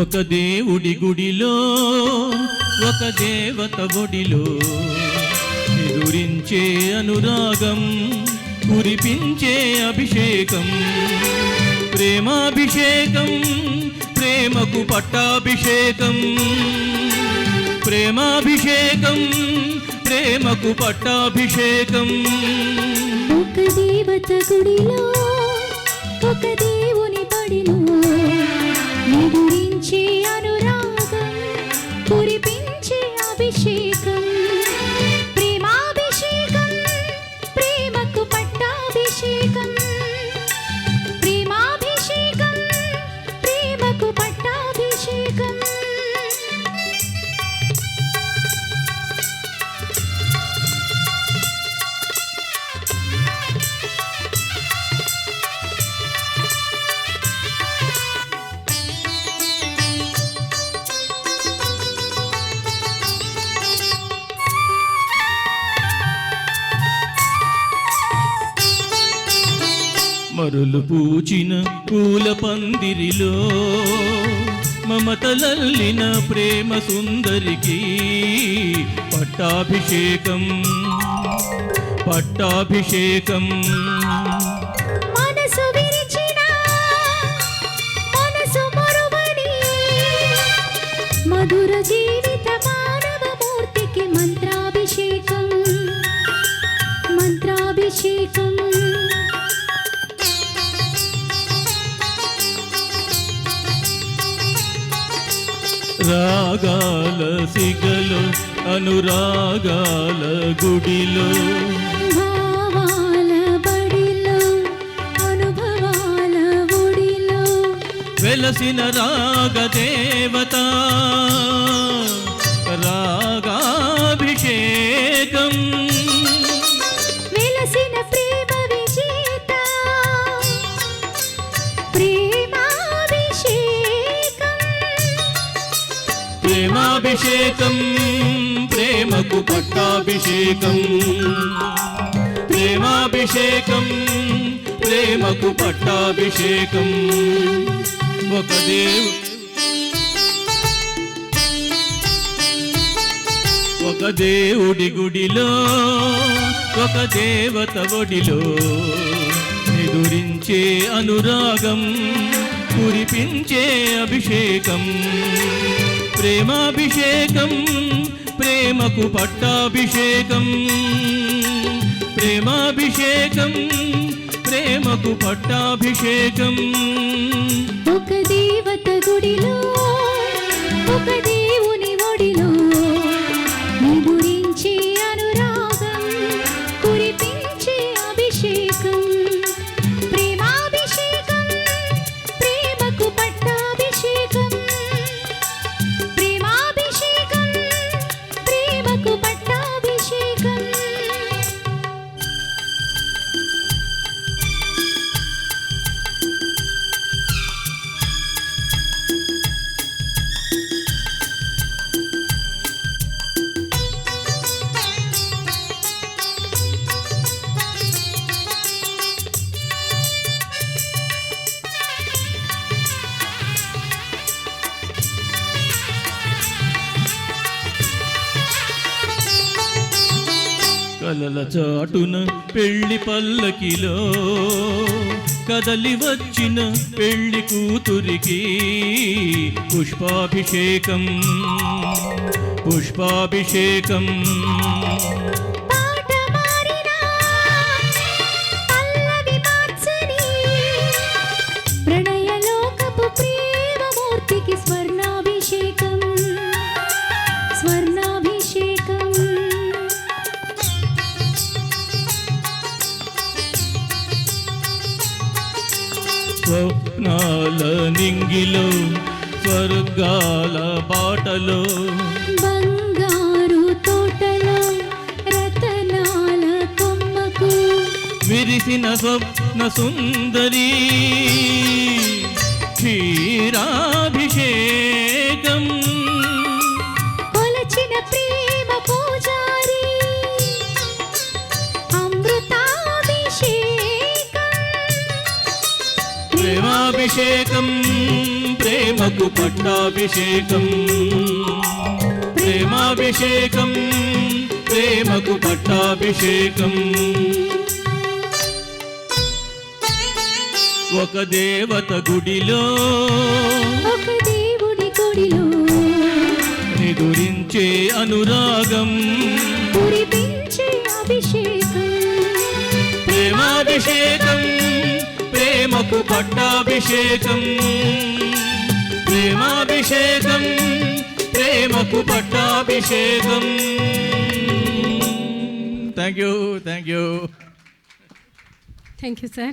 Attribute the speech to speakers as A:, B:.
A: ఒక దేవుడి గుడిలో ఒక దేవత ఒడిలో. ఎదురించే అనురాగం కురిపించే అభిషేకం. ప్రేమాభిషేకం ప్రేమకు పట్టాభిషేకం. ప్రేమాభిషేకం ప్రేమకు పట్టాభిషేకం.
B: ఒక దేవత గుడిలో ఒక దేవుని
A: మరులు పూచిన పూల పందిరిలో మమతలల్లిన ప్రేమ సుందరికి పట్టాభిషేకం పట్టాభిషేకం.
B: మధుర జీవి
A: రాగాల సిగలో అనురాగాల గుడిలో. వెలసిన రాగ దేవత రాగాభిషేకం.
B: ప్రేమాభిషేకం
A: ప్రేమకు పట్టాభిషేకం. ప్రేమాభిషేకం ప్రేమకు పట్టాభిషేకం. ఒక దేవు ఒక దేవుడి గుడిలో ఒక దేవత ఒడిలో ఎదురించే అనురాగం కురిపించే అభిషేకం. ప్రేమాభిషేకం ప్రేమకు పట్టాభిషేకం. ప్రేమాభిషేకం ప్రేమకు పట్టాభిషేకం.
B: ఒక దేవత గుడిలో ఒక దేవు
A: కలల చాటున పెళ్ళి పల్లకిలో కదలి వచ్చిన పెళ్ళి కూతురికి పుష్పాభిషేకం పుష్పాభిషేకం. స్వప్నాల నింగిలో స్వర్గాల బాటలో.
B: బంగారు తోటలో రతనాల కొమ్మకు.
A: విరిసిన స్వప్న సుందరి క్షీరాభిషేకం. ప్రేమాభిషేకం ప్రేమకు పట్టాభిషేకం. ప్రేమాభిషేకం ప్రేమకు పట్టాభిషేకం. ఒక దేవత గుడిలో
B: ఒక దేవుడి గుడిలో
A: నిదురించే అనురాగం.
B: కురిపించే అభిషేకం.
A: ప్రేమాభిషేకం. ప్రేమకు పట్టాభిషేకం. ప్రేమాభిషేకం ప్రేమకు పట్టాభిషేకం. Thank you thank you
C: thank you sir